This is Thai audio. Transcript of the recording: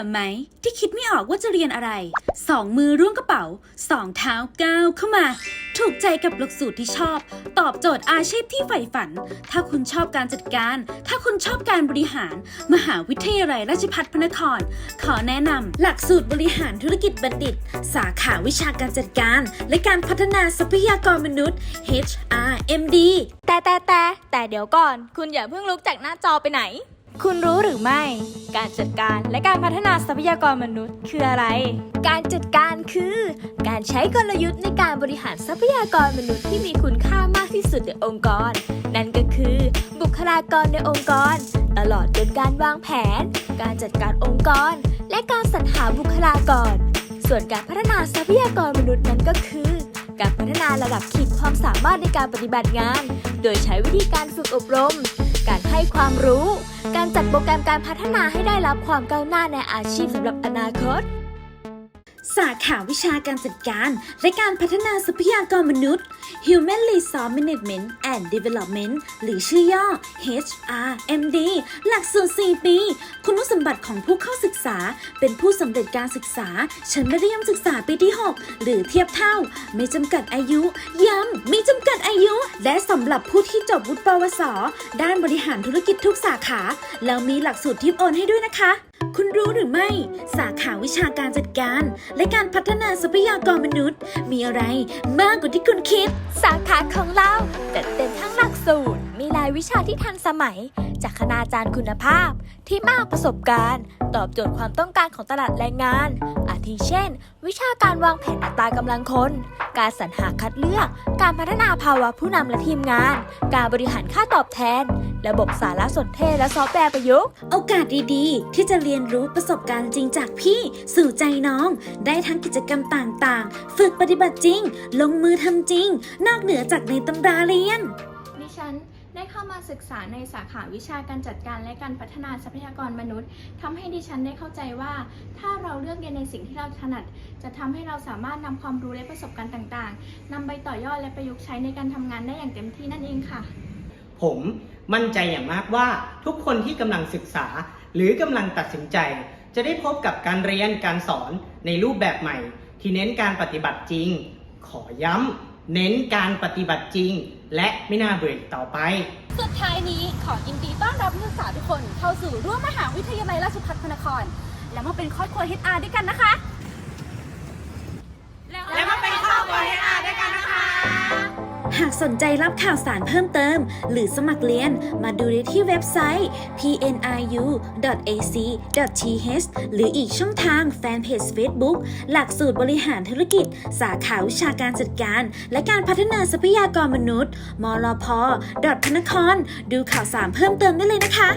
อไหม ที่คิดไม่ออกว่าจะเรียนอะไร สองมือร่วงกระเป๋า สองเท้าก้าวเข้ามา ถูกใจกับหลักสูตรที่ชอบ ตอบโจทย์อาชีพที่ใฝ่ฝัน ถ้าคุณชอบการจัดการ ถ้าคุณชอบการบริหาร มหาวิทยาลัยราชภัฏพระนคร ขอแนะนำหลักสูตรบริหารธุรกิจบัณฑิต สาขาวิชาการจัดการ และการพัฒนาทรัพยากรมนุษย์ HRMD แต่แต่แต่แต่เดี๋ยวก่อน คุณอย่าเพิ่งลุกจากหน้าจอไปไหน คุณรู้หรือไม่ การจัดการและการพัฒนาทรัพยากรมนุษย์คืออะไร การจัดการคือ การใช้กลยุทธ์ในการบริหารทรัพยากรมนุษย์ที่มีคุณค่ามากที่สุดในองค์กร นั่นก็คือ บุคลากรในองค์กร ตลอดจนการวางแผน การจัดการองค์กร และการสรรหาบุคลากร ส่วนการพัฒนาทรัพยากรมนุษย์นั้นก็คือ การพัฒนาระดับขีดความสามารถในการปฏิบัติงาน โดยใช้วิธีการฝึกอบรม ให้ความรู้ การจัดโปรแกรมการพัฒนาให้ได้รับความก้าวหน้าในอาชีพสำหรับอนาคต สาขาวิชาการจัดการ และการพัฒนาทรัพยากรมนุษย์ Human Resource Management and Development หรือชื่อย่อ HRMD หลักสูตร 4 ปี คุณสมบัติของผู้เข้าศึกษา เป็นผู้สำเร็จการศึกษา ชั้นมัธยมศึกษาปีที่ 6 หรือเทียบเท่า ไม่จำกัดอายุ ย้ำไม่จำกัดอายุ และสำหรับผู้ที่จบวุฒิปวส ด้านบริหารธุรกิจทุกสาขา แล้วมีหลักสูตรทิปโอนให้ด้วยนะคะ รู้หรือไม่ สาขาวิชาการจัดการ และการพัฒนาทรัพยากรมนุษย์ มีอะไรมากกว่าที่คุณคิด สาขาของเราจัดเต็มทั้งหลักสูตรมีรายวิชาที่ทันสมัย จากคณาจารย์คุณภาพ ที่มากประสบการณ์ ตอบโจทย์ความต้องการของตลาดแรงงาน อาทิเช่น วิชาการวางแผนอัตรากำลังคน การสรรหาคัดเลือก การพัฒนาภาวะผู้นำและทีมงาน การบริหารค่าตอบแทน ระบบสารสนเทศและซอฟต์แวร์ประยุกต์ โอกาสดีๆ ที่จะเรียนรู้ประสบการณ์จริงจากพี่สู่ใจน้อง ได้ทั้งกิจกรรมต่างๆ ฝึกปฏิบัติจริง ลงมือทำจริง นอกเหนือจากในตำราเรียนดิฉัน ได้เข้ามาศึกษาในสาขาวิชาการจัดการและการพัฒนาทรัพยากรมนุษย์ทำให้ดิฉันได้เข้าใจว่า ถ้าเราเลือกเรียนในสิ่งที่เราถนัด จะทำให้เราสามารถนำความรู้และประสบการณ์ต่างๆนำไปต่อยอดและประยุกต์ใช้ในการทำงานได้อย่างเต็มที่นั่นเองค่ะ ผมมั่นใจอย่างมากว่าทุกคนที่กำลังศึกษา หรือกำลังตัดสินใจ จะได้พบกับการเรียนการสอนในรูปแบบใหม่ ที่เน้นการปฏิบัติจริง ขอย้ำ เน้นการปฏิบัติจริง และไม่น่าเบื่อต่อไป สุดท้ายนี้ขอยินดีต้อนรับนักศึกษาทุกคนเข้าสู่ร่วมมหาวิทยาลัยราชภัฏพระนคร และมาเป็นครอบครัว HR ด้วยกันนะคะ หากสนใจรับข่าวสารเพิ่มเติม หรือสมัครเรียนมาดูได้ที่เว็บไซต์ pniu.ac.th หรืออีกช่องทางแฟนเพจ Facebook หลักสูตรบริหารธุรกิจ สาขาวิชาการจัดการ และการพัฒนาทรัพยากรมนุษย์มรพพนคร ดูข่าวสารเพิ่มเติมได้เลยนะคะ